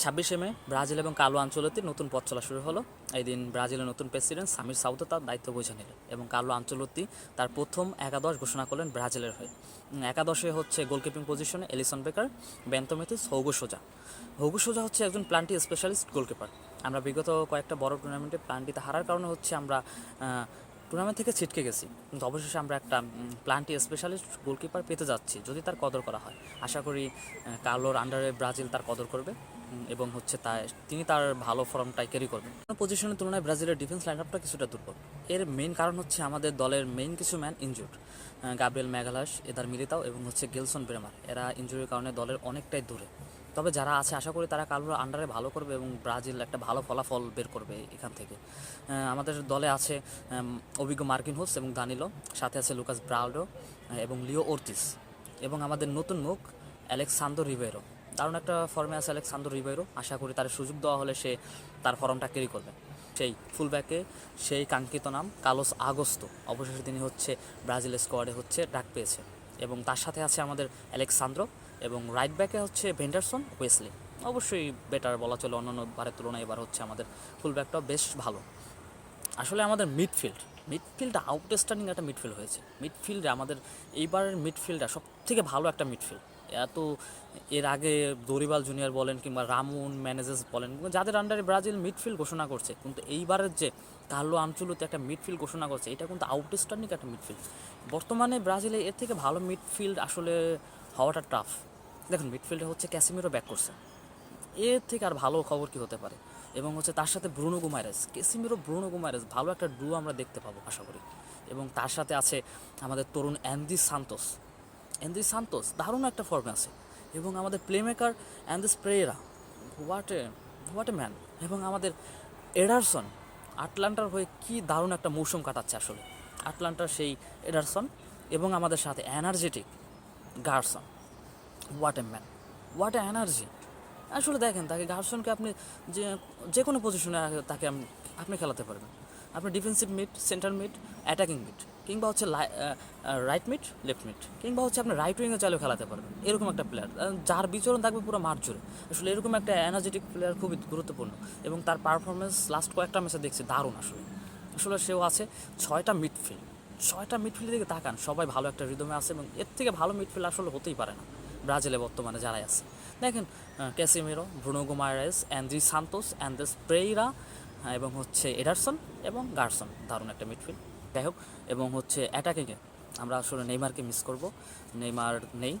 ছাব্বিশে মে, ব্রাজিল এবং কালো আঞ্চলতে নতুন পথ চলা শুরু হলো। এই দিন ব্রাজিলের নতুন প্রেসিডেন্ট সামির সাউতো তার দায়িত্ব বুঝে নিলেন এবং কালো আঞ্চলতি তার প্রথম একাদশ ঘোষণা করলেন ব্রাজিলের হয়ে। একাদশে হচ্ছে গোলকিপিং পজিশনে এলিসন বেকার বেন্তমেথিস হৌগো সোজা। হৌগো সোজা হচ্ছে একজন প্লান্টি স্পেশালিস্ট গোলকিপার। আমরা বিগত কয়েকটা বড় টুর্নামেন্টে প্লান্টিতে হারার কারণে হচ্ছে আমরা টুর্নামেন্ট থেকে ছিটকে গেছি। কিন্তু অবশেষে আমরা একটা প্লান্টি স্পেশালিস্ট গোলকিপার পেতে যাচ্ছি, যদি তার কদর করা হয়। আশা করি কালোর আন্ডারে ব্রাজিল তার কদর করবে এবং হচ্ছে তা তিনি তার ভালো ফর্মটাই ক্যারি করবেন পজিশনের তুলনায় ব্রাজিলের ডিফেন্স লাইন আপটা কিছুটা দুর্বল। এর মেন কারণ হচ্ছে আমাদের দলের মেইন কিছু man injured Gabriel Magalhaes Eder Militao এবং হচ্ছে গেলসন ব্রেমার এরা ইনজুরির কারণে দলের অনেকটাই দূরে। তবে যারা আছে, আশা করি তারা কালোর আন্ডারে ভালো করবে এবং ব্রাজিল একটা ভালো ফলাফল বের করবে এখান থেকে। আমাদের দলে আছে অভিজ্ঞ মার্কিন হোস এবং দানিলো, সাথে আছে লুকাস ব্রাউডো এবং লিও ওর্তিস এবং আমাদের নতুন মুখ অ্যালেক্সান্দো রিবেরো। দারুণ একটা ফর্মে আছে অ্যালেক্সান্দো রিবেরো, আশা করি তার সুযোগ দেওয়া হলে সে তার ফর্মটা ক্যারি করবে। সেই ফুলব্যাকে সেই কাঙ্ক্ষিত নাম কালোস আগস্তো, অবশেষে তিনি হচ্ছে ব্রাজিল স্কোয়াডে হচ্ছে ডাক পেয়েছে। এবং তার সাথে আছে আমাদের অ্যালেক্সান্দ্রো এবং রাইট ব্যাকে হচ্ছে ভেন্ডারসন ওয়েসলি অবশ্যই বেটার বলা চলে, অন্যান্য বারের তুলনায় এবার হচ্ছে আমাদের ফুলব্যাকটাও বেশ ভালো। আসলে আমাদের মিডফিল্ড মিডফিল্ড আউটস্ট্যান্ডিং একটা মিডফিল্ড হয়েছে। মিডফিল্ডে আমাদের এইবারের মিডফিল্ডটা সব থেকে ভালো একটা মিডফিল্ড এত এর আগে দরিবাল জুনিয়র বলেন কিংবা রামুন ম্যানেজেস বলেন যাদের আন্ডারে ব্রাজিল মিডফিল্ড ঘোষণা করছে, কিন্তু এইবারের যে কার্লো আঞ্চলতে একটা মিডফিল্ড ঘোষণা করছে, এটা কিন্তু আউটস্ট্যান্ডিং একটা মিডফিল্ড বর্তমানে ব্রাজিলে এর থেকে ভালো মিডফিল্ড আসলে হওয়াটা টাফ দেখুন মিডফিল্ডে হচ্ছে ক্যাসিমিরো ব্যাক করছে। এর থেকে আর ভালো খবর কি হতে পারে? এবং হচ্ছে তার সাথে ব্রুনো গুমারেস কেসিমিরো ব্রুনো গুমারেস ভালো একটা ডু আমরা দেখতে পাবো, আশা করি। এবং তার সাথে আছে আমাদের তরুণ অ্যান্দি সান্তোস। অ্যান্দি সান্তোস দারুণ একটা ফর্মে আছে। এবং আমাদের playmaker Andreas Pereira what a what a man এবং আমাদের এডারসন, আটলান্টার হয়ে কি দারুণ একটা মৌসুম কাটাচ্ছে আসলে। আটলান্টার সেই এডারসন এবং আমাদের সাথে energetic Gerson what a man what a energy আসলে দেখেন, তাকে গার্সনকে আপনি যে যে কোনো পজিশনে তাকে আপনি খেলাতে পারবেন। আপনি defensive mid centre mid attacking mid কিংবা হচ্ছে রাইট মিড লেফট মিড কিংবা হচ্ছে আপনি রাইট উইংয়ে চাইলেও খেলাতে পারবেন। এরকম একটা প্লেয়ার যার বিচরণ থাকবে পুরো মাঠ জুড়ে। আসলে এরকম একটা এনার্জেটিক প্লেয়ার খুবই গুরুত্বপূর্ণ, এবং তার পারফরমেন্স লাস্ট কয়েকটা ম্যাচে দেখছি দারুণ আসলে। আসলে সেও আছে ছয়টা মিডফিল্ড ছয়টা মিডফিল্ডের দিকে তাকান, সবাই ভালো একটা রিদমে আছে, এবং এর থেকে ভালো মিডফিল্ড আসলে হতেই পারে না। ব্রাজিলে বর্তমানে যারাই আছে। দেখেন Casemiro, Bruno Guimaraes Andrey Santos Andreas Pereira এবং হচ্ছে এডারসন এবং গার্সন, দারুণ একটা মিডফিল্ড। যাই হোক, এবং হচ্ছে অ্যাটাকিংয়ে আমরা আসলে নেইমারকে মিস করব। নেইমার নেই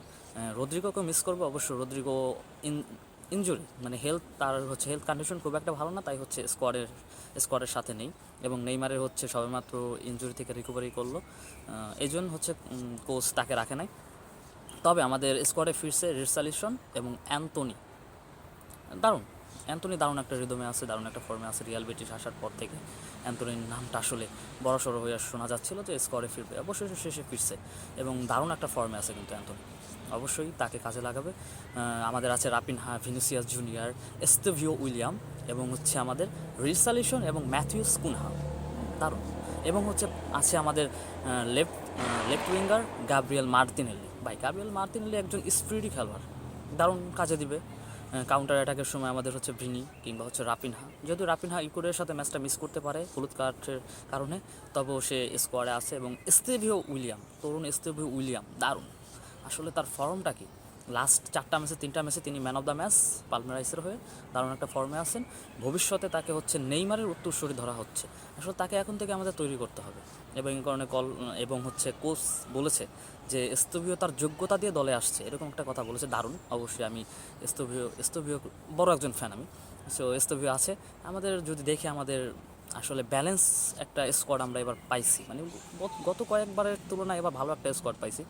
রদ্রিগোকে মিস করব। অবশ্য রদ্রিগো ইন ইনজুরি মানে হেলথ তার হচ্ছে হেলথ কন্ডিশন খুব একটা ভালো না, তাই হচ্ছে স্কোয়াডের স্কোয়াডের সাথে নেই। এবং নেইমারের হচ্ছে সবেমাত্র ইনজুরি থেকে রিকভারি করল। এই জন্য হচ্ছে কোচ তাকে রাখে নাই। তবে আমাদের স্কোয়াডে ফিরছে রিসালিসন এবং অ্যান্টনি দারুণ। অ্যান্টনি দারুণ একটা রিদমে আছে, দারুণ একটা ফর্মে আছে রিয়াল ব্রিটিশ আসার পর থেকে। অ্যান্টনির নামটা আসলে বড়সড় হয়ে শোনা যাচ্ছিল যে স্কোয়াডে ফিরবে। অবশ্যই শেষে ফিরছে এবং দারুণ একটা ফর্মে আছে কিন্তু অ্যান্টনি অবশ্যই তাকে কাজে লাগাবে। আমাদের আছে Raphinha Vinicius Junior Estevao Willian এবং হচ্ছে আমাদের রিসালিসন এবং ম্যাথিউস কুনহা। দারুণ। এবং হচ্ছে আছে আমাদের left left winger Gabriel Martinelli. ভাই গাব্রিয়েল মার্তিনেলি একজন স্পিডি খেলোয়াড়, দারুণ কাজে দিবে। কাউন্টার অ্যাটাকের সময় আমাদের হচ্ছে ভিনি কিংবা হচ্ছে রাপিনহা যদিও রাপিনহা ইকুরের সাথে ম্যাচটা মিস করতে পারে হলুদ কার্ডের কারণে, তবেও সে স্কোয়াডে আছে এবং স্টেভিও উইলিয়াম তরুণ স্টেভিও উইলিয়াম দারুণ। আসলে তার ফর্মটা কি? লাস্ট চারটা ম্যাচে তিনটা ম্যাচে তিনি ম্যান অফ দ্য ম্যাচ পালমেরাইসের হয়ে দারুণ একটা ফর্মে আছেন। ভবিষ্যতে তাকে হচ্ছে নেইমারের উত্তরসূরি ধরা হচ্ছে। আসলে তাকে এখন থেকে আমাদের তৈরি করতে হবে। এবং এই কারণে কল, এবং হচ্ছে কোচ বলেছে যে স্তবীয় তার যোগ্যতা দিয়ে দলে আসছে। এরকম একটা কথা বলেছে, দারুণ। অবশ্যই আমি স্তবীয় স্তবীয় বড় একজন ফ্যান আমি। সো স্তবীয় আছে। আমাদের যদি দেখি আমাদের আসলে ব্যালেন্স একটা স্কোয়াড আমরা এবার পাইছি। মানে গত কয়েকবারের তুলনায় এবার ভালো একটা স্কোয়াড পাইছি।